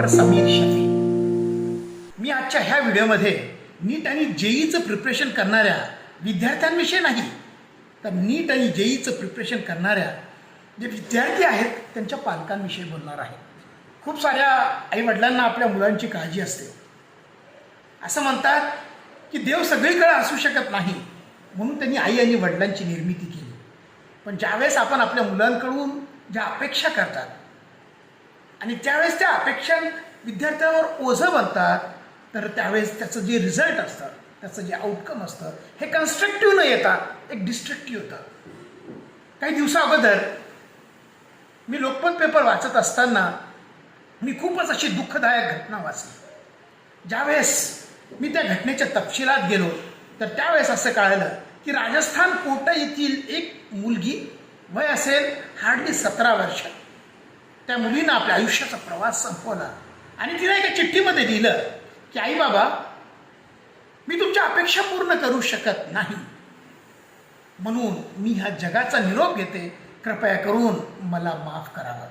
Doctor Sameer Shafi मी आजच्या ह्या व्हिडिओमध्ये नीट आणि जेईचं प्रिपरेशन करणाऱ्या विद्यार्थ्यांविषयी नाही तर नीट आणि जेईचं प्रिपरेशन करणाऱ्या जे विद्यार्थी आहेत त्यांच्या पालकांविषयी बोलणार आहे. खूप साऱ्या आईवडिलांना आपल्या मुलांची काळजी असते. असं म्हणतात की देव सगळीकडे असू शकत नाही म्हणून त्यांनी आई आणि वडिलांची निर्मिती केली. पण ज्यावेळेस आपण आपल्या मुलांकडून ज्या अपेक्षा करतात आणि त्यावेळेस त्या अपेक्षा विद्यार्थ्यावर ओझं बनतात तर त्यावेळेस त्याचं जे रिझल्ट असतं त्याचं जे आउटकम असतं हे कन्स्ट्रक्टिव्ह न येता एक डिस्ट्रक्टिव्ह होतं. काही दिवसा अगोदर मी लोकमत पेपर वाचत असताना मी खूपच अशी दुःखदायक घटना वाचली. ज्यावेळेस मी त्या घटनेच्या तपशिलात गेलो तर त्यावेळेस असं कळलं की राजस्थान कोटा येथील एक मुलगी वय असेल हार्डली सतरा वर्ष त्या मुलीनं आपल्या आयुष्याचा प्रवास संपवला. आणि तिला एका चिठ्ठीमध्ये लिहिलं की आई बाबा मी तुमच्या अपेक्षा पूर्ण करू शकत नाही. म्हणून मी ह्या जगाचा निरोप घेते. कृपया करून मला माफ करावं.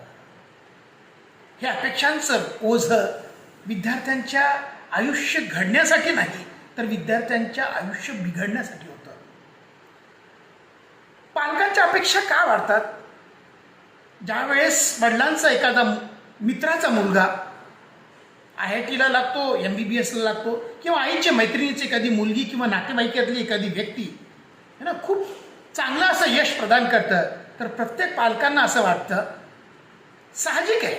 हे अपेक्षांचं ओझं विद्यार्थ्यांच्या आयुष्य घडण्यासाठी नाही तर विद्यार्थ्यांच्या आयुष्य बिघडण्यासाठी होतं. पालकांच्या अपेक्षा का वाढतात? ज्यावेळेस वडिलांचा एखादा मित्राचा मुलगा आय आय टीला लागतो एम बी बी एसला लागतो किंवा आईच्या मैत्रिणीची एखादी मुलगी किंवा नातेवाईकातली एखादी व्यक्ती है ना खूप चांगलं असं यश प्रदान करतं. तर प्रत्येक पालकांना असं वाटतं साहजिक आहे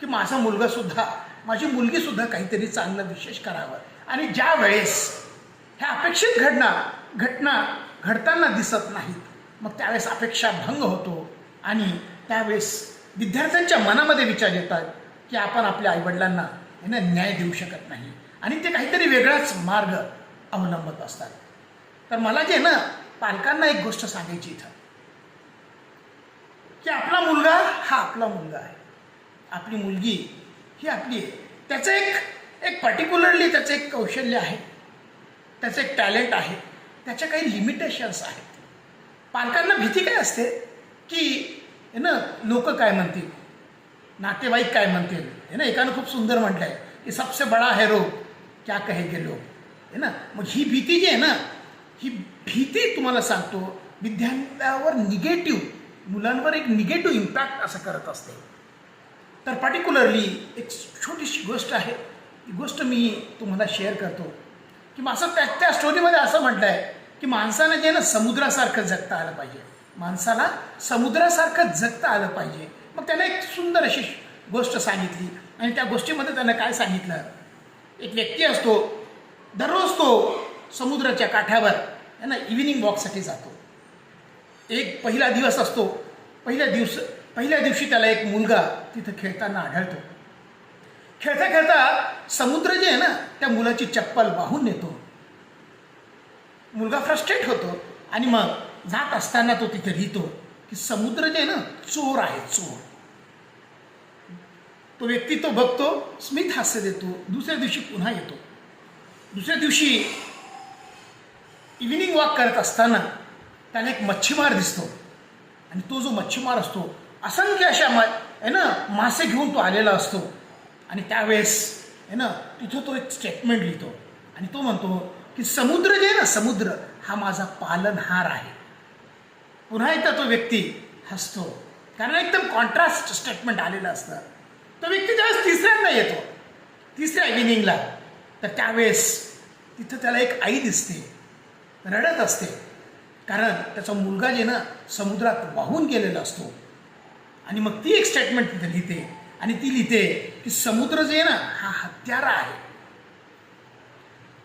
की माझा मुलगासुद्धा माझी मुलगीसुद्धा काहीतरी चांगलं विशेष करावं. आणि ज्या वेळेस ह्या अपेक्षित घटना घटना घडताना दिसत नाहीत मग त्यावेळेस अपेक्षा भंग होतो आणि त्यावेळेस विद्यार्थ्यांच्या मनामध्ये विचार येतात की आपण आपल्या आईवडिलांना हे ना न्याय देऊ शकत नाही. आणि ते काहीतरी वेगळाच मार्ग अवलंबत असतात. तर मला जे ना पालकांना एक गोष्ट सांगायची इथं. की आपला मुलगा हा आपला मुलगा आहे. आपली मुलगी ही आपली आहे. त्याचं एक एक पर्टिक्युलरली त्याचं एक कौशल्य आहे. त्याचं एक टॅलेंट आहे. त्याच्या काही लिमिटेशन्स आहेत. पालकांना भीती काय असते? की हे ना लोक काय म्हणतील? नातेवाईक काय म्हणतील? हे ना एकानं खूप सुंदर म्हटलं आहे की सबसे बडा है रोग क्या कहेगे लोक है ना मग ही भीती जी आहे ना ही भीती तुम्हाला सांगतो विद्यार्थ्यावर निगेटिव्ह मुलांवर एक निगेटिव्ह इम्पॅक्ट असं करत असते. तर पर्टिक्युलरली एक छोटीशी गोष्ट आहे. ती गोष्ट मी तुम्हाला शेअर करतो. की असं त्या त्या स्टोरीमध्ये असं म्हटलं आहे की माणसानं जे ना समुद्रासारखं जगता आलं पाहिजे. माणसाला समुद्रासारखं जगता आलं पाहिजे. मग त्यानं एक सुंदर अशी गोष्ट सांगितली आणि त्या गोष्टीमध्ये त्यानं काय सांगितलं? एक व्यक्ती असतो दररोज तो समुद्राच्या काठावर आहे ना इव्हिनिंग वॉकसाठी जातो. एक पहिला दिवस असतो पहिल्या दिवस पहिल्या दिवशी त्याला एक मुलगा तिथं खेळताना आढळतो. खेळता खेळता समुद्र जे आहे ना त्या मुलाची चप्पल वाहून नेतो. मुलगा फ्रस्ट्रेट होतो आणि मग जात असताना तो तिथे लिहितो की समुद्र जे आहे ना चोर आहे चोर. तो व्यक्ती तो बघतो स्मित हास्य देतो दुसऱ्या दिवशी पुन्हा येतो. दुसऱ्या दिवशी इव्हिनिंग वॉक करत असताना त्याला एक मच्छीमार दिसतो. आणि तो जो मच्छीमार असतो असंख्य अशा मा आहे ना मासे घेऊन तो आलेला असतो. आणि त्यावेळेस आहे ना तिथं तो एक स्टेटमेंट लिहितो. आणि तो म्हणतो की समुद्र जे आहे ना समुद्र हा माझा पालनहार आहे. पुन्हा एकदा तो व्यक्ती हसतो. कारण एकदम कॉन्ट्रास्ट स्टेटमेंट आलेलं असतं. तो व्यक्ती ज्यावेळेस तिसऱ्यांदा येतो तिसऱ्या इव्हिनिंगला तर त्यावेळेस तिथं त्याला एक आई दिसते रडत असते. कारण त्याचा मुलगा जे ना समुद्रात वाहून गेलेला असतो. आणि मग ती एक स्टेटमेंट तिथे लिहिते. आणि ती लिहिते की समुद्र जे आहे ना हा हत्यारा आहे.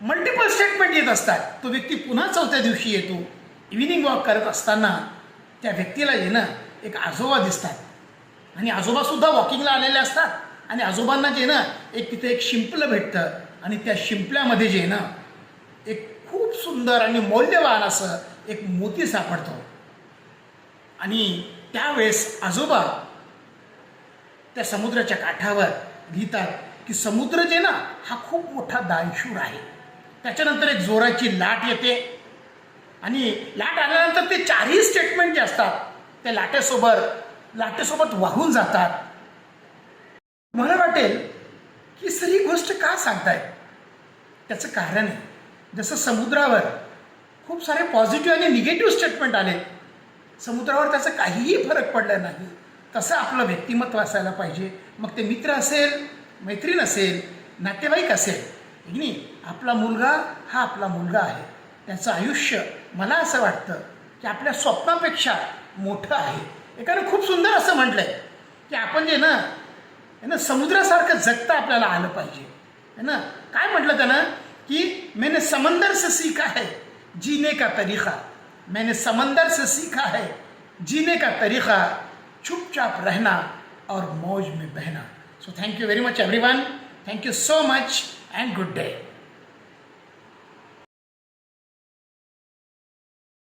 मल्टिपल स्टेटमेंट येत असतात. तो व्यक्ती पुन्हा चौथ्या दिवशी येतो. इव्हिनिंग वॉक करत असताना त्या व्यक्तीला येणं एक आजोबा दिसतात. आणि आजोबासुद्धा वॉकिंगला आलेले असतात. आणि आजोबांना जे ना एक तिथे एक शिंपलं भेटतं. आणि त्या शिंपल्यामध्ये जे ना एक खूप सुंदर आणि मौल्यवान असं एक मोती सापडतो. आणि त्यावेळेस आजोबा त्या समुद्राच्या काठावर लिहितात की समुद्र जे ना हा खूप मोठा दानशूर आहे. त्याच्यानंतर एक जोराची लाट येते. आणि लाट आल्यानंतर ते चारही स्टेटमेंट जे असतात त्या लाटेसोबत लाटेसोबत वाहून जातात. मला वाटेल गोष्ट का सांगताय त्याचं कारण आहे. जसं समुद्रावर खूप सारे पॉझिटिव्ह आणि निगेटिव्ह स्टेटमेंट आले समुद्रावर त्याचा काहीही फरक पडला नाही. तसं आपलं व्यक्तिमत्व असायला पाहिजे. मग ते मित्र असेल मैत्रीण असेल नातेवाईक असेल नाही? आपला मुलगा हा आपला मुलगा आहे. त्यांचं आयुष्य मला असं वाटतं की आपल्या स्वप्नापेक्षा मोठं आहे. एकानं खूप सुंदर असं म्हटलं आहे की आपण जे ना है ना समुद्रासारखं जगता आपल्याला आलं पाहिजे. है ना काय म्हटलं त्यानं? की मैंने समंदर से सीखा है जीने का तरीका. मैंने समंदर से सीखा है जीने का तरीका चुपचाप रहना और मौज में बहना. So thank you very much everyone thank you so much and good day